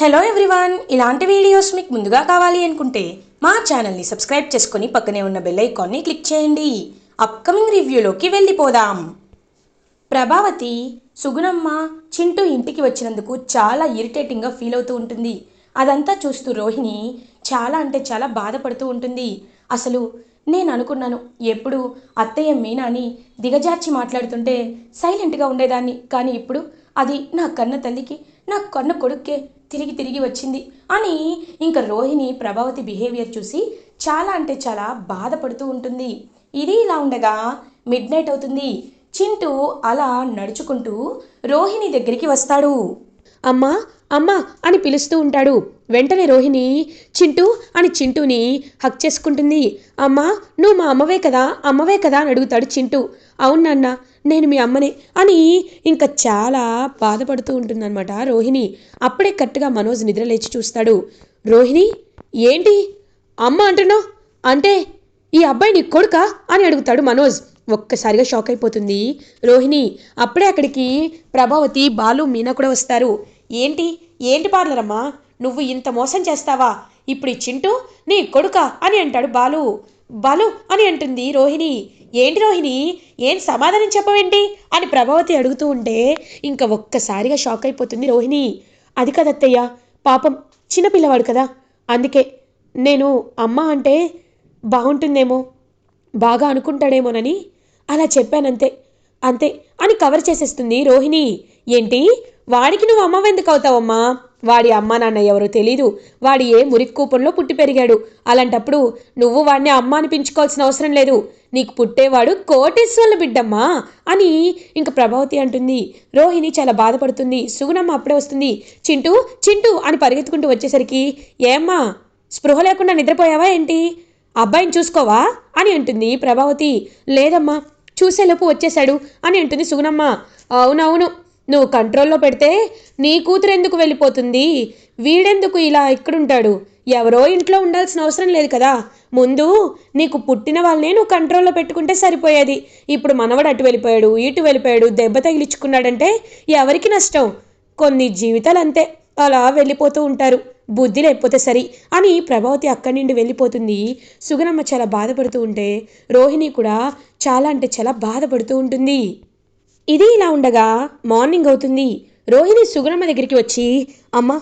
Hello everyone ఇలాంటి videos మీకు ముందుగా కావాలి అనుకుంటే మా ఛానల్ని సబ్స్క్రైబ్ చేసుకొని పక్కనే ఉన్న బెల్ ఐకాన్ని క్లిక్ చేయండి. అప్కమింగ్ రివ్యూలోకి వెళ్ళిపోదాం. ప్రభావతి సుగుణమ్మ చింటూ ఇంటికి వచ్చినందుకు చాలా ఇరిటేటింగ్గా ఫీల్ అవుతూ ఉంటుంది. అదంతా చూస్తూ రోహిణి చాలా అంటే చాలా బాధపడుతూ ఉంటుంది. అసలు నేను అనుకున్నాను ఎప్పుడు అత్తయ్య మీనాని దిగజార్చి మాట్లాడుతుంటే సైలెంట్గా ఉండేదాన్ని. కానీ ఇప్పుడు అది నా కన్న తల్లికి నా కన్న కొడుక్కే తిరిగి తిరిగి వచ్చింది. అని ఇంకా రోహిణి ప్రభావతి బిహేవియర్ చూసి చాలా అంటే చాలా బాధపడుతూ ఉంటుంది. ఇది ఇలా ఉండగా మిడ్ నైట్ అవుతుంది. చింటూ అలా నడుచుకుంటూ రోహిణి దగ్గరికి వస్తాడు. అమ్మా అమ్మా అని పిలుస్తూ ఉంటాడు. వెంటనే రోహిణి చింటూ అని చింటూని హక్ చేసుకుంటుంది. అమ్మా నువ్వు మా అమ్మవే కదా అమ్మవే కదా అని అడుగుతాడు చింటూ. అవును నేను మీ అమ్మనే అని ఇంకా చాలా బాధపడుతూ ఉంటుందన్నమాట. రోహిణి అప్పుడే కరెక్ట్గా మనోజ్ నిద్ర లేచి చూస్తాడు. రోహిణి ఏంటి? అమ్మ అంటున్నావు? అంటే ఈ అబ్బాయి నీ కొడుక అని అడుగుతాడు మనోజ్. ఒక్కసారిగా షాక్ అయిపోతుంది. రోహిణి అప్పుడే అక్కడికి ప్రభావతి బాలు మీనా కూడా వస్తారు. ఏంటి? ఏంటి పార్లర్ అమ్మా నువ్వు ఇంత మోసం చేస్తావా? ఇప్పుడు ఈ చింటూ నీ కొడుక అని అంటాడు బాలు. బాలు అని అంటుంది రోహిణి. ఏంటి రోహిణి? ఏం సమాధానం చెప్పవేంటి? అని ప్రభావతి అడుగుతూ ఉంటే ఇంకా ఒక్కసారిగా షాక్ అయిపోతుంది రోహిణి. అది కదత్తయ్య పాపం చిన్నపిల్లవాడు కదా. అందుకే నేను అమ్మ అంటే బాగుంటుందేమో బాగా అనుకుంటాడేమోనని అలా చెప్పానంతే అంతే అని కవర్ చేసేస్తుంది రోహిణి. ఏంటి? వాడికి నువ్వు అమ్మవెందుకు అవుతావమ్మా వాడి అమ్మ నాన్న ఎవరో తెలీదు. వాడి ఏ మురికి కూపంలో పుట్టి పెరిగాడు. అలాంటప్పుడు నువ్వు వాడిని అమ్మ అనిపించుకోవాల్సిన అవసరం లేదు. నీకు పుట్టేవాడు కోటేశ్వర్ల బిడ్డమ్మా అని ఇంక ప్రభావతి అంటుంది. రోహిణి చాలా బాధపడుతుంది. సుగుణమ్మ అప్పుడే వస్తుంది. చింటూ చింటూ అని పరిగెత్తుకుంటూ వచ్చేసరికి ఏమ్మా స్పృహ లేకుండా నిద్రపోయావా ఏంటి? అబ్బాయిని చూసుకోవా? అని అంటుంది ప్రభావతి. లేదమ్మా చూసేలోపు వచ్చేశాడు అని అంటుంది సుగుణమ్మ. అవునవును నువ్వు కంట్రోల్లో పెడితే నీ కూతురు ఎందుకు వెళ్ళిపోతుంది? వీడెందుకు ఇలా ఇక్కడుంటాడు? ఎవరో ఇంట్లో ఉండాల్సిన అవసరం లేదు కదా. ముందు నీకు పుట్టిన వాళ్ళనే నువ్వు కంట్రోల్లో పెట్టుకుంటే సరిపోయేది. ఇప్పుడు మనవడు అటు వెళ్ళిపోయాడు ఇటు వెళ్ళిపోయాడు దెబ్బ తగిలించుకున్నాడంటే ఎవరికి నష్టం? కొన్ని జీవితాలు అంతే అలా వెళ్ళిపోతూ ఉంటారు. బుద్ధి లేకపోతే సరి అని ప్రభావతి అక్కడి నుండి వెళ్ళిపోతుంది. సుగనమ్మ చాలా బాధపడుతూ ఉంటే రోహిణి కూడా చాలా అంటే చాలా బాధపడుతూ ఉంటుంది. ఇది ఇలా ఉండగా మార్నింగ్ అవుతుంది. రోహిణి సుగుణమ్మ దగ్గరికి వచ్చి అమ్మ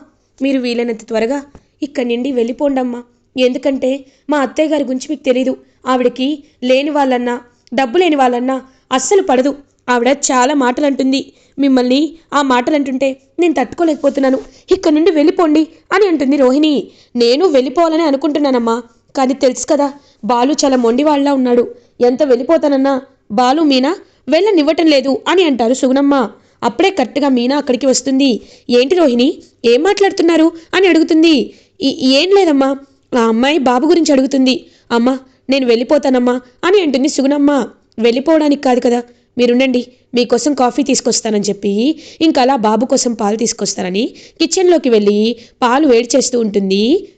మీరు వీలైనంత త్వరగా ఇక్కడి నుండి వెళ్ళిపోండమ్మా ఎందుకంటే మా అత్తయ్య గారి గురించి మీకు తెలీదు. ఆవిడకి లేని వాళ్ళన్నా డబ్బు లేని వాళ్ళన్నా అస్సలు పడదు. ఆవిడ చాలా మాటలు అంటుంది మిమ్మల్ని ఆ మాటలు అంటుంటే నేను తట్టుకోలేకపోతున్నాను. ఇక్కడ నుండి వెళ్ళిపోండి అని అంటుంది రోహిణి. నేను వెళ్ళిపోవాలని అనుకుంటున్నానమ్మా కానీ తెలుసు కదా బాలు చాలా మొండివాళ్ళ ఉన్నాడు. ఎంత వెళ్ళిపోతానన్నా బాలు మీనా వెళ్ళనివ్వటం లేదు అని అంటారు సుగుణమ్మ. అప్పుడే కరెక్ట్గా మీనా అక్కడికి వస్తుంది. ఏంటి రోహిణి? ఏం మాట్లాడుతున్నారు? అని అడుగుతుంది. ఏం లేదమ్మా. ఆ అమ్మాయి బాబు గురించి అడుగుతుంది. అమ్మా నేను వెళ్ళిపోతానమ్మా అని అంటుంది సుగుణమ్మ. వెళ్ళిపోవడానికి కాదు కదా. మీరుండండి. మీకోసం కాఫీ తీసుకొస్తానని చెప్పి ఇంకా అలా బాబు కోసం పాలు తీసుకొస్తానని కిచెన్లోకి వెళ్ళి పాలు వేడి చేస్తూ ఉంటుంది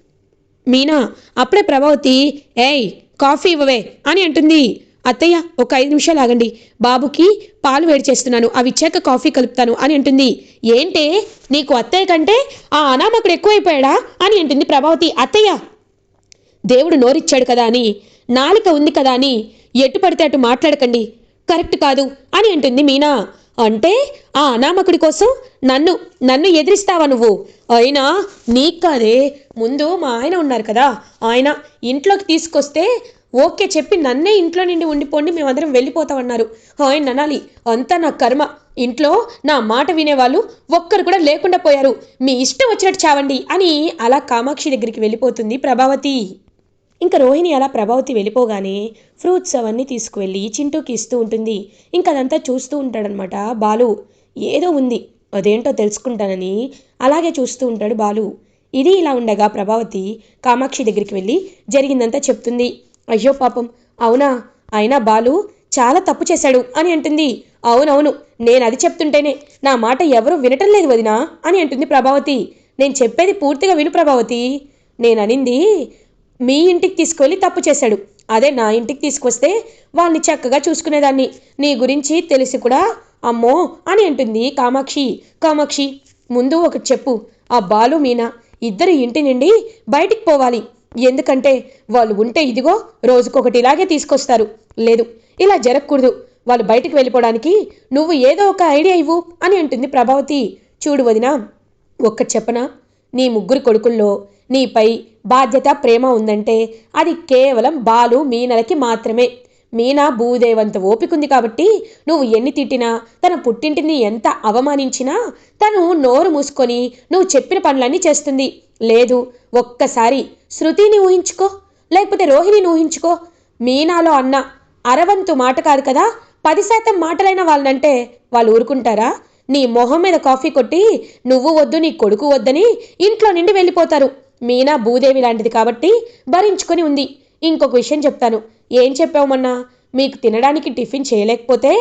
మీనా. అప్పుడే ప్రభావతి ఏయ్ కాఫీ ఇవ్వవే అని అంటుంది. అత్తయ్య ఒక ఐదు నిమిషాలు ఆగండి. బాబుకి పాలు వేడి చేస్తున్నాను. అవి ఇచ్చాక కాఫీ కలుపుతాను అని అంటుంది. ఏంటే? నీకు అత్తయ్య కంటే ఆ అనామకుడు ఎక్కువైపోయాడా అని అంటుంది ప్రభావతి. అత్తయ్య! దేవుడు నోరిచ్చాడు కదా అని నాలుక ఉంది కదా అని ఎటు పడితే అటు మాట్లాడకండి. కరెక్ట్ కాదు అని అంటుంది మీనా. అంటే ఆ అనామకుడి కోసం నన్ను నన్ను ఎదిరిస్తావా నువ్వు? అయినా నీకు కాదే. ముందు మా ఆయన ఉన్నారు కదా. ఆయన ఇంట్లోకి తీసుకొస్తే ఓకే చెప్పి నన్నే ఇంట్లో నుండి ఉండిపోండి మేమందరం వెళ్ళిపోతామన్నారు. హాయ్ అనాలి అంతా నా కర్మ. ఇంట్లో నా మాట వినేవాళ్ళు ఒక్కరు కూడా లేకుండా పోయారు. మీ ఇష్టం వచ్చినట్టు చావండి అని అలా కామాక్షి దగ్గరికి వెళ్ళిపోతుంది ప్రభావతి. ఇంకా రోహిణి అలా ప్రభావతి వెళ్ళిపోగానే ఫ్రూట్స్ అవన్నీ తీసుకువెళ్ళి చింటూకి ఇస్తూ ఉంటుంది. ఇంకా అదంతా చూస్తూ ఉంటాడనమాట బాలు. ఏదో ఉంది అదేంటో తెలుసుకుంటానని అలాగే చూస్తూ ఉంటాడు బాలు. ఇది ఇలా ఉండగా ప్రభావతి కామాక్షి దగ్గరికి వెళ్ళి జరిగిందంతా చెప్తుంది. అయ్యో పాపం. అవునా? అయినా బాలు చాలా తప్పు చేశాడు అని అంటుంది. అవునవును నేను అది చెప్తుంటేనే. నా మాట ఎవరూ వినటం లేదు వదినా అని అంటుంది ప్రభావతి. నేను చెప్పేది పూర్తిగా విను ప్రభావతి. నేననింది మీ ఇంటికి తీసుకెళ్ళి తప్పు చేశాడు. అదే నా ఇంటికి తీసుకొస్తే వాళ్ళని చక్కగా చూసుకునేదాన్ని. నీ గురించి తెలిసి కూడా అమ్మో అని అంటుంది కామాక్షి. కామాక్షి ముందు ఒకటి చెప్పు. ఆ బాలు మీనా ఇద్దరు ఇంటి నుండి బయటికి పోవాలి. ఎందుకంటే వాళ్ళు ఉంటే ఇదిగో రోజుకొకటి ఇలాగే తీసుకొస్తారు. లేదు ఇలా జరగకూడదు. వాళ్ళు బయటకు వెళ్ళిపోవడానికి నువ్వు ఏదో ఒక ఐడియా ఇవ్వు అని అంటుంది ప్రభావతి. చూడు వదినా ఒక్కటి చెప్పనా? నీ ముగ్గురు కొడుకుల్లో నీపై బాధ్యత ప్రేమ ఉందంటే అది కేవలం బాలు మీనలకి మాత్రమే. మీనా భూదేవంత ఓపికంది కాబట్టి నువ్వు ఎన్ని తిట్టినా తన పుట్టింటిని ఎంత అవమానించినా తను నోరు మూసుకొని నువ్వు చెప్పిన పనులన్నీ చేస్తుంది. లేదు ఒక్కసారి శృతిని ఊహించుకో లేకపోతే రోహిణిని ఊహించుకో. మీనాలో అన్న అరవంతు మాట కాదు కదా పది శాతం మాటలైన వాళ్ళనంటే వాళ్ళు ఊరుకుంటారా? నీ మొహం మీద కాఫీ కొట్టి నువ్వు వద్దు నీ కొడుకు వద్దని ఇంట్లో నుండి వెళ్ళిపోతారు. మీనా భూదేవి లాంటిది కాబట్టి భరించుకొని ఉంది. ఇంకొక విషయం చెప్తాను. ఏం చెప్పావమన్నా మీకు తినడానికి టిఫిన్ చేయలేకపోతే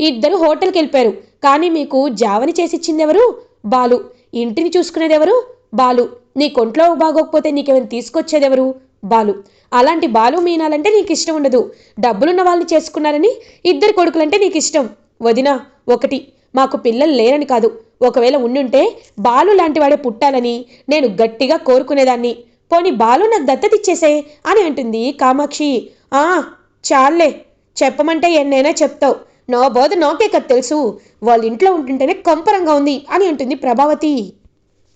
ఇద్దరు హోటల్కి వెళ్ళిపోయారు కానీ మీకు జావని చేసిచ్చింది ఎవరు బాలు. ఇంటిని చూసుకునేది ఎవరు బాలు. నీ కొంట్లో బాగోకపోతే నీకేమైనా తీసుకొచ్చేది ఎవరు బాలు. అలాంటి బాలు మీనాలంటే నీకు ఇష్టం ఉండదు. డబ్బులున్న వాళ్ళని చేసుకున్నారని ఇద్దరు కొడుకులంటే నీకు ఇష్టం వదినా ఒకటి. మాకు పిల్లలు లేరని కాదు. ఒకవేళ ఉండుంటే బాలు లాంటి వాడే పుట్టాలని నేను గట్టిగా కోరుకునేదాన్ని. పోని బాలు నాకు దత్తతిచ్చేసే అని అంటుంది కామాక్షి. ఆ చాలే చెప్పమంటే ఎన్నైనా చెప్తావు. నా బోధ నాకే కదా తెలుసు. వాళ్ళ ఇంట్లో ఉంటుంటేనే కంపరంగా ఉంది అని అంటుంది ప్రభావతి.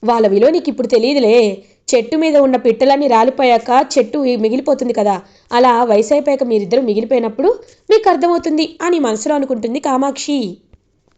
వాళ్ళ విలువ నీకు ఇప్పుడు తెలియదులే. చెట్టు మీద ఉన్న పిట్టలన్నీ రాలిపోయాక చెట్టు మిగిలిపోతుంది కదా. అలా వయసు అయిపోయాక మీరిద్దరు మిగిలిపోయినప్పుడు మీకు అర్థమవుతుంది అని మనసులో అనుకుంటుంది కామాక్షి.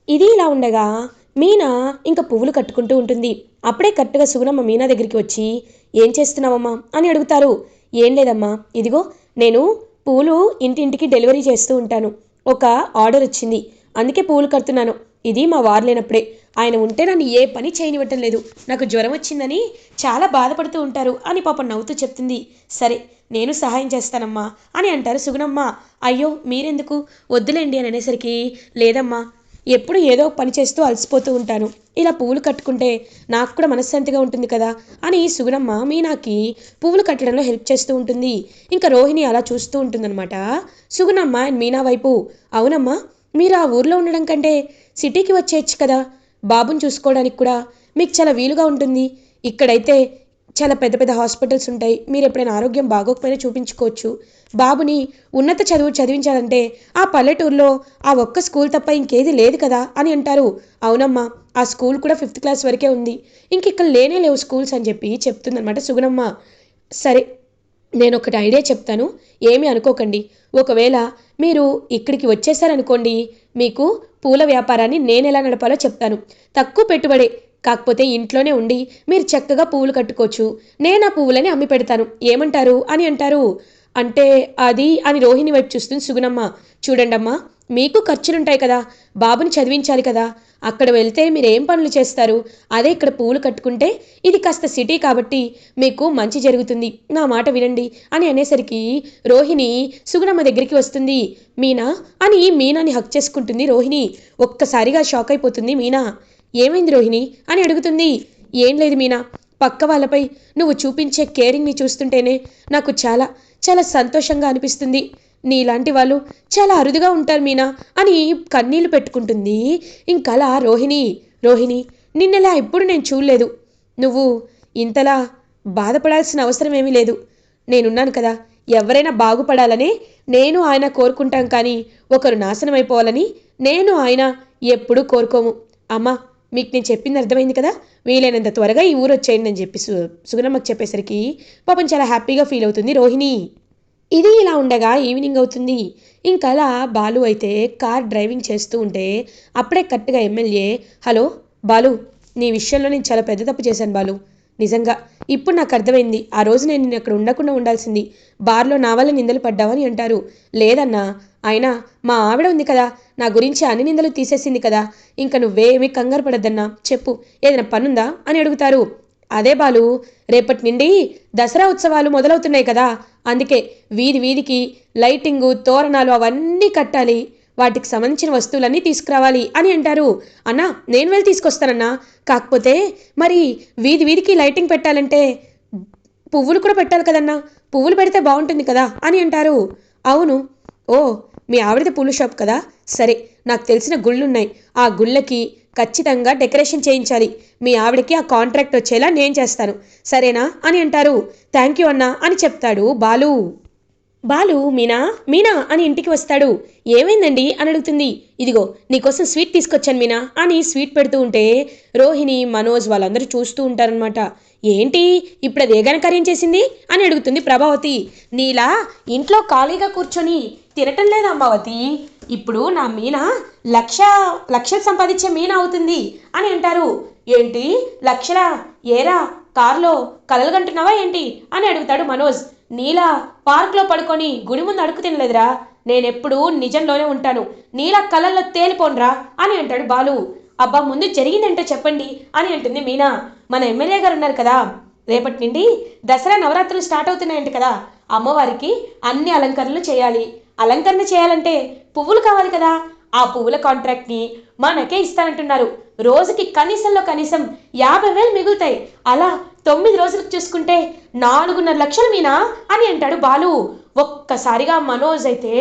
ఇది ఇలా ఉండగా మీనా ఇంకా పువ్వులు కట్టుకుంటూ ఉంటుంది. అప్పుడే కరెక్ట్గా సుగుణమ్మ మీనా దగ్గరికి వచ్చి ఏం చేస్తున్నావమ్మా? అని అడుగుతారు. ఏం లేదమ్మా. ఇదిగో నేను పూలు ఇంటింటికి డెలివరీ చేస్తూ ఉంటాను. ఒక ఆర్డర్ వచ్చింది. అందుకే పూలు కడుతున్నాను. ఇది మా వారు లేనప్పుడే. ఆయన ఉంటే నన్ను ఏ పని చేయనివ్వటం లేదు. నాకు జ్వరం వచ్చిందని చాలా బాధపడుతూ ఉంటారు అని పాప నవ్వుతూ చెప్తుంది. సరే నేను సహాయం చేస్తానమ్మా అని అంటారు సుగుణమ్మ. అయ్యో మీరెందుకు? వద్దులేండి అని అనేసరికి లేదమ్మా ఎప్పుడు ఏదో పని చేస్తూ అలసిపోతూ ఉంటాను. ఇలా పువ్వులు కట్టుకుంటే నాకు కూడా మనశ్శాంతిగా ఉంటుంది కదా? అని సుగుణమ్మ మీనాకి పువ్వులు కట్టడంలో హెల్ప్ చేస్తూ ఉంటుంది. ఇంకా రోహిణి అలా చూస్తూ ఉంటుందన్నమాట. సుగుణమ్మ అండ్ మీనా వైపు అవునమ్మా మీరు ఆ ఊర్లో ఉండడం కంటే సిటీకి వచ్చేయచ్చు కదా? బాబుని చూసుకోవడానికి కూడా. మీకు చాలా వీలుగా ఉంటుంది. ఇక్కడైతే చాలా పెద్ద పెద్ద హాస్పిటల్స్ ఉంటాయి. మీరు ఎప్పుడైనా ఆరోగ్యం బాగోకపోయినా చూపించుకోవచ్చు. బాబుని ఉన్నత చదువు చదివించాలంటే ఆ పల్లెటూరులో ఆ ఒక్క స్కూల్ తప్ప ఇంకేది లేదు కదా అని అంటారు. అవునమ్మా ఆ స్కూల్ కూడా ఫిఫ్త్ క్లాస్ వరకే ఉంది. ఇంక ఇక్కడ లేనే లేవు స్కూల్స్ అని చెప్పి చెప్తుందనమాట సుగుణమ్మ. సరే నేను ఒకటి ఐడియా చెప్తాను. ఏమీ అనుకోకండి. ఒకవేళ మీరు ఇక్కడికి వచ్చేసారనుకోండి మీకు పూల వ్యాపారాన్ని నేను ఎలా నడపాలో చెప్తాను. తక్కువ పెట్టుబడే కాకపోతే ఇంట్లోనే ఉండి మీరు చక్కగా పువ్వులు కట్టుకోవచ్చు. నేను ఆ పువ్వులని అమ్మి పెడతాను. ఏమంటారు? అని అంటారు. అంటే అది అని రోహిణి వైపు చూస్తుంది సుగుణమ్మ. చూడండమ్మా మీకు ఖర్చులుంటాయి కదా. బాబుని చదివించాలి కదా. అక్కడ వెళ్తే మీరు ఏం పనులు చేస్తారు? అదే ఇక్కడ పువ్వులు కట్టుకుంటే ఇది కాస్త సిటీ కాబట్టి మీకు మంచి జరుగుతుంది. నా మాట వినండి అని అనేసరికి రోహిణి సుగుణమ్మ దగ్గరికి వస్తుంది. మీనా అని మీనాని హక్ చేసుకుంటుంది రోహిణి. ఒక్కసారిగా షాక్ అయిపోతుంది మీనా. ఏమైంది రోహిణి? అని అడుగుతుంది. ఏం లేదు మీనా. పక్క వాళ్ళపై నువ్వు చూపించే కేరింగ్ని చూస్తుంటేనే నాకు చాలా చాలా సంతోషంగా అనిపిస్తుంది. నీలాంటి వాళ్ళు చాలా అరుదుగా ఉంటారు మీనా అని కన్నీళ్ళు పెట్టుకుంటుంది. ఇంకలా రోహిణి రోహిణి నిన్నలా ఎప్పుడు నేను చూడలేదు. నువ్వు ఇంతలా బాధపడాల్సిన అవసరం ఏమీ లేదు. నేనున్నాను కదా. ఎవరైనా బాగుపడాలని నేను ఆయన కోరుకుంటాం కానీ ఒకరు నాశనం అయిపోవాలని నేను ఆయన ఎప్పుడూ కోరుకోము. అమ్మా మీకు నేను చెప్పింది అర్థమైంది కదా? వీలైనంత త్వరగా ఈ ఊరు వచ్చేయండి అని చెప్పి సు సుగుణమ్మకి చెప్పేసరికి పాపం చాలా హ్యాపీగా ఫీల్ అవుతుంది రోహిణి. ఇది ఇలా ఉండగా ఈవినింగ్ అవుతుంది. ఇంకా అలా బాలు అయితే కార్ డ్రైవింగ్ చేస్తూ ఉంటే అప్పుడే కరెక్ట్గా ఎమ్మెల్యే హలో బాలు నీ విషయంలో నేను చాలా పెద్ద తప్పు చేశాను బాలు. నిజంగా ఇప్పుడు నాకు అర్థమైంది. ఆ రోజు నేను నేను అక్కడ ఉండకుండా ఉండాల్సింది. బార్లో నా వల్ల నిందలు పడ్డావని అంటారు. లేదన్నా అయినా మా ఆవిడ ఉంది కదా. నా గురించి అన్ని నిందలు తీసేసింది కదా. ఇంకా నువ్వేమీ కంగారు పడద్దన్నా. చెప్పు. ఏదైనా పనుందా? అని అడుగుతారు. అదే బాలు. రేపటి నుండి దసరా ఉత్సవాలు మొదలవుతున్నాయి కదా. అందుకే వీధి వీధికి లైటింగు తోరణాలు అవన్నీ కట్టాలి. వాటికి సంబంధించిన వస్తువులన్నీ తీసుకురావాలి అని అంటారు. అన్నా నేను వెళ్ళి తీసుకొస్తానన్నా. కాకపోతే మరి వీధి వీధికి లైటింగ్ పెట్టాలంటే పువ్వులు కూడా పెట్టాలి కదన్నా. పువ్వులు పెడితే బాగుంటుంది కదా అని అంటారు. అవును. ఓ మీ ఆవిడది పూల షాప్ కదా? సరే నాకు తెలిసిన గుళ్ళున్నాయి. ఆ గుళ్ళకి ఖచ్చితంగా డెకరేషన్ చేయించాలి. మీ ఆవిడకి ఆ కాంట్రాక్ట్ వచ్చేలా నేను చేస్తాను. సరేనా అని అంటారు. థ్యాంక్ యూ అన్నా అని చెప్తాడు బాలు. బాలు మీనా? మీనా అని ఇంటికి వస్తాడు. ఏమైందండి? అని అడుగుతుంది. ఇదిగో నీకోసం స్వీట్ తీసుకొచ్చాను మీనా అని స్వీట్ పెడుతూ ఉంటే రోహిణి మనోజ్ వాళ్ళందరూ చూస్తూ ఉంటారనమాట ఏంటి? ఇప్పుడు అది ఏ చేసింది? అని అడుగుతుంది ప్రభావతి. నీలా ఇంట్లో ఖాళీగా కూర్చొని తినటం లేదా అమ్మావతి? ఇప్పుడు నా మీన లక్ష లక్షలు సంపాదించే మీన అవుతుంది అని అంటారు. ఏంటి? లక్షలా? ఏరా? కారులో కలలుగంటున్నావా ఏంటి? అని అడుగుతాడు మనోజ్. నీలా పార్క్లో పడుకొని గుడి ముందు అడుగు తినలేదురా. నేనెప్పుడు నిజంలోనే ఉంటాను. నీలా కలల్లో తేలిపోన్రా అని అంటాడు బాలు. అబ్బా ముందు జరిగిందంటే చెప్పండి అని అంటుంది మీనా. మన ఎమ్మెల్యే గారు ఉన్నారు కదా. రేపటి నుండి దసరా నవరాత్రులు స్టార్ట్ అవుతున్నాయంట కదా. అమ్మవారికి అన్ని అలంకరణలు చేయాలి. అలంకరణ చేయాలంటే పువ్వులు కావాలి కదా. ఆ పువ్వుల కాంట్రాక్ట్ని మనకే ఇస్తానంటున్నారు. రోజుకి కనీసంలో కనీసం యాభై వేలు మిగులుతాయి. అలా తొమ్మిది రోజులకు చూసుకుంటే నాలుగున్నర లక్షలు మీనా? అని అంటాడు బాలు. ఒక్కసారిగా మనోజ్ అయితే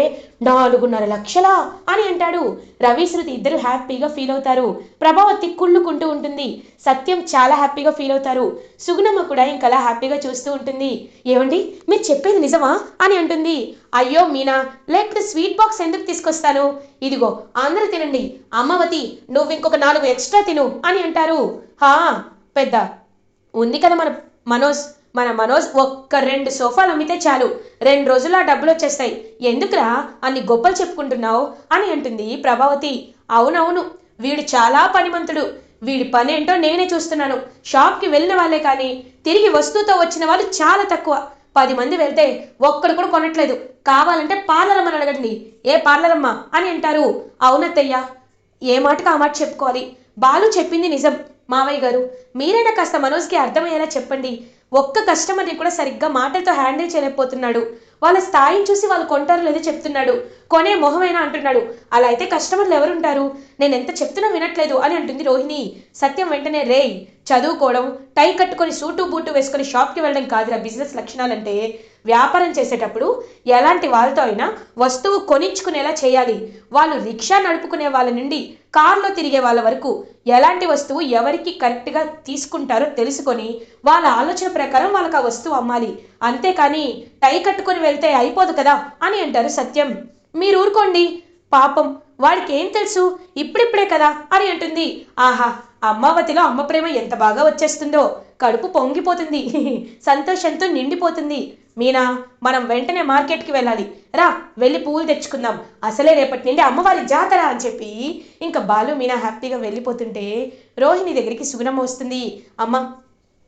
నాలుగున్నర లక్షలా అని అంటాడు. రవి శృతి ఇద్దరు హ్యాపీగా ఫీల్ అవుతారు. ప్రభావతి కుళ్ళుకుంటూ ఉంటుంది. సత్యం చాలా హ్యాపీగా ఫీల్ అవుతారు. సుగుణమ్మ కూడా ఇంకలా హ్యాపీగా చూస్తూ ఉంటుంది. ఏమండి? మీరు చెప్పేది నిజమా? అని అంటుంది. అయ్యో మీనా లేకపోతే స్వీట్ బాక్స్ ఎందుకు తీసుకొస్తాను? ఇదిగో అందరూ తినండి. అమ్మవతి నువ్వు ఇంకొక నాలుగు ఎక్స్ట్రా తిను అని అంటారు. హా పెద్ద. ఉంది కదా మన మనోజ్. మన మనోజ్ ఒక్క రెండు సోఫాలు అమ్మితే చాలు. రెండు రోజులు ఆ డబ్బులు వచ్చేస్తాయి. ఎందుకురా అన్ని గొప్పలు చెప్పుకుంటున్నావు అని అంటుంది ప్రభావతి. అవునవును వీడు చాలా పనిమంతుడు. వీడి పని ఏంటో నేనే చూస్తున్నాను. షాప్కి వెళ్ళిన వాళ్ళే కానీ తిరిగి వస్తువుతో వచ్చిన వాళ్ళు చాలా తక్కువ. పది మంది వెళ్తే ఒక్కడు కూడా కొనట్లేదు. కావాలంటే పార్లరమ్మని అడగండి. ఏ పార్లరమ్మ అని అంటారు. అవునత్తయ్యా ఏ మాటకు ఆ మాట చెప్పుకోవాలి? బాలు చెప్పింది నిజం. మావయ్య గారు మీరైనా కాస్త మనోజ్కి అర్థమయ్యేలా చెప్పండి. ఒక్క కస్టమర్ని కూడా సరిగ్గా మాటలతో హ్యాండిల్ చేయలేకపోతున్నాడు. వాళ్ళ స్థాయిని చూసి వాళ్ళు కొంటారు లేదో చెప్తున్నాడు. కొనే మొహమేనా అంటున్నాడు. అలా అయితే కస్టమర్లు ఎవరుంటారు? నేను ఎంత చెప్తున్నా వినట్లేదు అని అంటుంది రోహిణి. సత్యం వెంటనే రేయ్ చదువుకోవడం టై కట్టుకొని సూటు బూటు వేసుకొని షాప్కి వెళ్ళడం కాదురా బిజినెస్ లక్షణాలంటే. వ్యాపారం చేసేటప్పుడు ఎలాంటి వాళ్ళతో అయినా వస్తువు కొనిచ్చుకునేలా చేయాలి. వాళ్ళు రిక్షా నడుపుకునే వాళ్ళ నుండి కారులో తిరిగే వాళ్ళ వరకు ఎలాంటి వస్తువు ఎవరికి కరెక్ట్గా తీసుకుంటారో తెలుసుకొని వాళ్ళ ఆలోచన ప్రకారం వాళ్ళకి ఆ వస్తువు అమ్మాలి. అంతేకాని టై కట్టుకొని వెళ్తే అయిపోదు కదా అని అంటారు సత్యం. మీరు ఊరుకోండి. పాపం వాడికి ఏం తెలుసు? ఇప్పుడిప్పుడే కదా అని అంటుంది. ఆహా అమ్మావతిలో అమ్మ ప్రేమ ఎంత బాగా వచ్చేస్తుందో. కడుపు పొంగిపోతుంది. సంతోషంతో నిండిపోతుంది. మీనా మనం వెంటనే మార్కెట్కి వెళ్ళాలి. రా వెళ్ళి పువ్వులు తెచ్చుకుందాం. అసలే రేపటి నుండి అమ్మవారి జాతర అని చెప్పి ఇంకా బాలు మీనా హ్యాపీగా వెళ్ళిపోతుంటే రోహిణి దగ్గరికి సుగుణమ్మ వస్తుంది. అమ్మ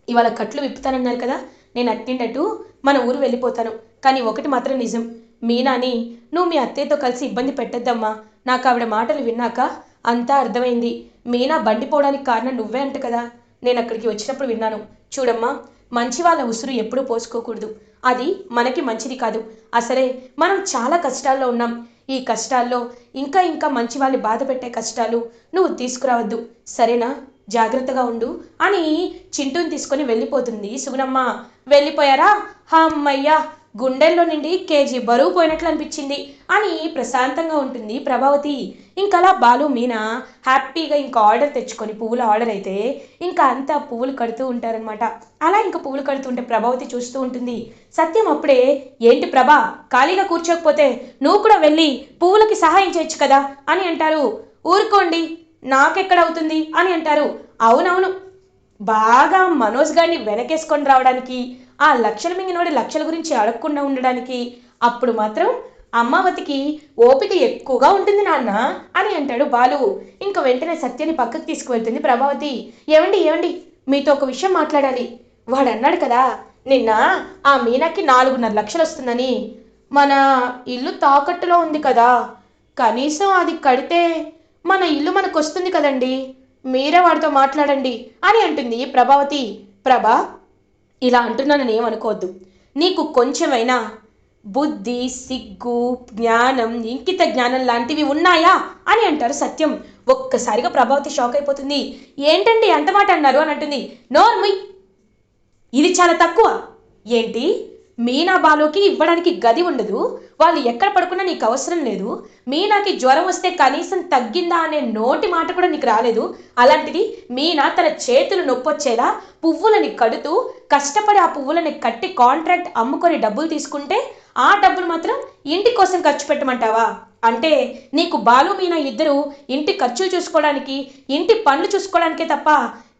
ఇవాళ కట్లు విప్పుతానన్నారు కదా నేను అట్టిండటు మన ఊరు వెళ్ళిపోతాను. కానీ ఒకటి మాత్రం నిజం. మీనాని నువ్వు మీ అత్తయ్యతో కలిసి ఇబ్బంది పెట్టద్దమ్మా. నాకు ఆవిడ మాటలు విన్నాక అంతా అర్థమైంది. మీనా బండిపోవడానికి కారణం నువ్వే అంట కదా. నేను అక్కడికి వచ్చినప్పుడు విన్నాను. చూడమ్మా మంచి వాళ్ళ ఉసురు ఎప్పుడూ పోసుకోకూడదు. అది మనకి మంచిది కాదు. అసలే మనం చాలా కష్టాల్లో ఉన్నాం. ఈ కష్టాల్లో ఇంకా ఇంకా మంచి వాళ్ళని బాధ పెట్టే కష్టాలు నువ్వు తీసుకురావద్దు. సరేనా? జాగ్రత్తగా ఉండు అని చింటూని తీసుకొని వెళ్ళిపోతుంది సుగుణమ్మ. వెళ్ళిపోయారా? హా అమ్మయ్యా! గుండెల్లో నుండి కేజీ బరువు పోయినట్లు అనిపించింది. అని ప్రశాంతంగా ఉంటుంది ప్రభావతి. ఇంకలా బాలు మీనా హ్యాపీగా ఇంకా ఆర్డర్ తెచ్చుకొని పువ్వుల ఆర్డర్ అయితే ఇంకా అంతా పువ్వులు కడుతూ ఉంటారనమాట అలా ఇంకా పువ్వులు కడుతుంటే ప్రభావతి చూస్తూ ఉంటుంది. సత్యం అప్పుడే ఏంటి ప్రభా ఖాళీగా కూర్చోకపోతే నువ్వు కూడా వెళ్ళి పువ్వులకి సహాయం చేయొచ్చు కదా? అని అంటారు. ఊరుకోండి నాకెక్కడ అవుతుంది? అని అంటారు. అవునవును బాగా మనోజ్ గారిని వెనకేసుకొని రావడానికి ఆ లక్షల మింగినవాడి లక్షల గురించి అడగకుండా ఉండడానికి. అప్పుడు మాత్రం అమ్మావతికి ఓపిక ఎక్కువగా ఉంటుంది నాన్న అని అంటాడు బాలు. ఇంకా వెంటనే సత్యని పక్కకు తీసుకువెళ్తుంది ప్రభావతి. ఏమండి ఏమండి మీతో ఒక విషయం మాట్లాడాలి. వాడు అన్నాడు కదా నిన్న ఆ మీనాకి నాలుగున్నర లక్షలు వస్తుందని. మన ఇల్లు తాకట్టులో ఉంది కదా కనీసం అది కడితే మన ఇల్లు మనకు వస్తుంది కదండి. మీరే వాడితో మాట్లాడండి అని అంటుంది ప్రభావతి. ప్రభా ఇలా అంటున్నానని ఏమనుకోవద్దు. నీకు కొంచెమైనా బుద్ధి సిగ్గు జ్ఞానం ఇంకిత జ్ఞానం లాంటివి ఉన్నాయా అని అంటారు సత్యం. ఒక్కసారిగా ప్రభావతి షాక్ అయిపోతుంది. ఏంటండి ఎంతమాట అన్నారు అని అంటుంది. నోర్మి! ఇది చాలా తక్కువ. ఏంటి? మీనా బాలుకి ఇవ్వడానికి గది ఉండదు. వాళ్ళు ఎక్కడ పడుకున్నా నీకు అవసరం లేదు. మీనాకి జ్వరం వస్తే కనీసం తగ్గిందా అనే నోటి మాట కూడా నీకు రాలేదు. అలాంటిది మీనా తన చేతులు నొప్పొచ్చేలా పువ్వులని కడుతూ కష్టపడి ఆ పువ్వులని కట్టి కాంట్రాక్ట్ అమ్ముకొని డబ్బులు తీసుకుంటే ఆ డబ్బులు మాత్రం ఇంటి కోసం ఖర్చు పెట్టమంటావా? అంటే నీకు బాలు మీనా ఇద్దరు ఇంటి ఖర్చులు చూసుకోవడానికి ఇంటి పనులు చూసుకోవడానికే తప్ప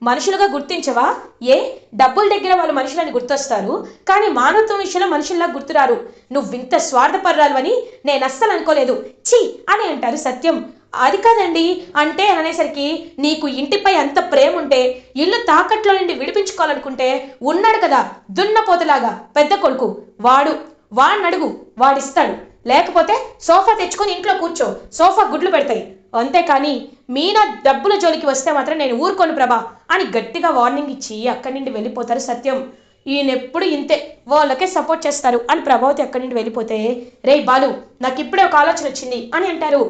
మనుషులుగా గుర్తించవా? ఏ? డబ్బుల దగ్గర వాళ్ళు మనుషులని గుర్తొస్తారు. కానీ మానవత్వం విషయంలో మనుషుల్లా గుర్తురారు. నువ్వు ఇంత స్వార్థపర్రాలు అని నేను అస్సలు అనుకోలేదు. ఛీ! అని అంటారు సత్యం. అది కాదండి. అంటే అనేసరికి నీకు ఇంటిపై అంత ప్రేమ ఉంటే ఇల్లు తాకట్లో నుండి విడిపించుకోవాలనుకుంటే ఉన్నాడు కదా దున్నపోతలాగా పెద్ద కొడుకు. వాడు వాడినడుగు వాడిస్తాడు. లేకపోతే సోఫా తెచ్చుకొని ఇంట్లో కూర్చో. సోఫా గుడ్లు పెడతాయి. అంతేకాని మీనా డబ్బుల జోలికి వస్తే మాత్రం నేను ఊరుకోను ప్రభా అని గట్టిగా వార్నింగ్ ఇచ్చి అక్కడి నుండి వెళ్ళిపోతారు సత్యం. ఈయనెప్పుడు ఇంతే వాళ్ళకే సపోర్ట్ చేస్తారు అని ప్రభావతి అక్కడి నుండి వెళ్ళిపోతే రే బాలు నాకు ఇప్పుడే ఒక ఆలోచన వచ్చింది అని అంటారు.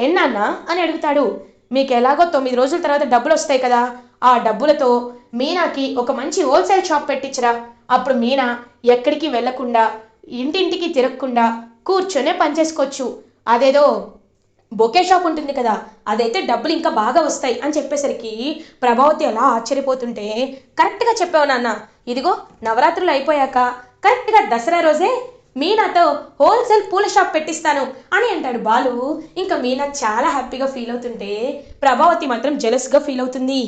ఏం నాన్న? అని అడుగుతాడు. మీకు ఎలాగో తొమ్మిది రోజుల తర్వాత డబ్బులు వస్తాయి కదా ఆ డబ్బులతో మీనాకి ఒక మంచి హోల్సేల్ షాప్ పెట్టించరా. అప్పుడు మీనా ఎక్కడికి వెళ్ళకుండా ఇంటింటికి తిరగకుండా కూర్చొనే పనిచేసుకోవచ్చు అదేదో బొకే షాప్ ఉంటుంది కదా అదైతే డబ్బులు ఇంకా బాగా వస్తాయి అని చెప్పేసరికి ప్రభావతి అలా ఆశ్చర్యపోతుంటే కరెక్ట్గా చెప్పావు నాన్న. ఇదిగో నవరాత్రులు అయిపోయాక కరెక్ట్గా దసరా రోజే మీనాతో హోల్సేల్ పూల షాప్ పెట్టిస్తాను అని అంటాడు బాలు. ఇంకా మీనా చాలా హ్యాపీగా ఫీల్ అవుతుంటే ప్రభావతి మాత్రం జెలస్గా ఫీల్ అవుతుంది.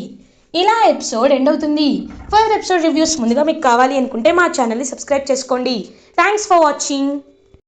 ఇలా ఎపిసోడ్ ఎండ్ అవుతుంది. ఫర్దర్ ఎపిసోడ్ రివ్యూస్ ముందుగా మీకు కావాలి అనుకుంటే మా ఛానల్ని సబ్స్క్రైబ్ చేసుకోండి. Thanks for watching.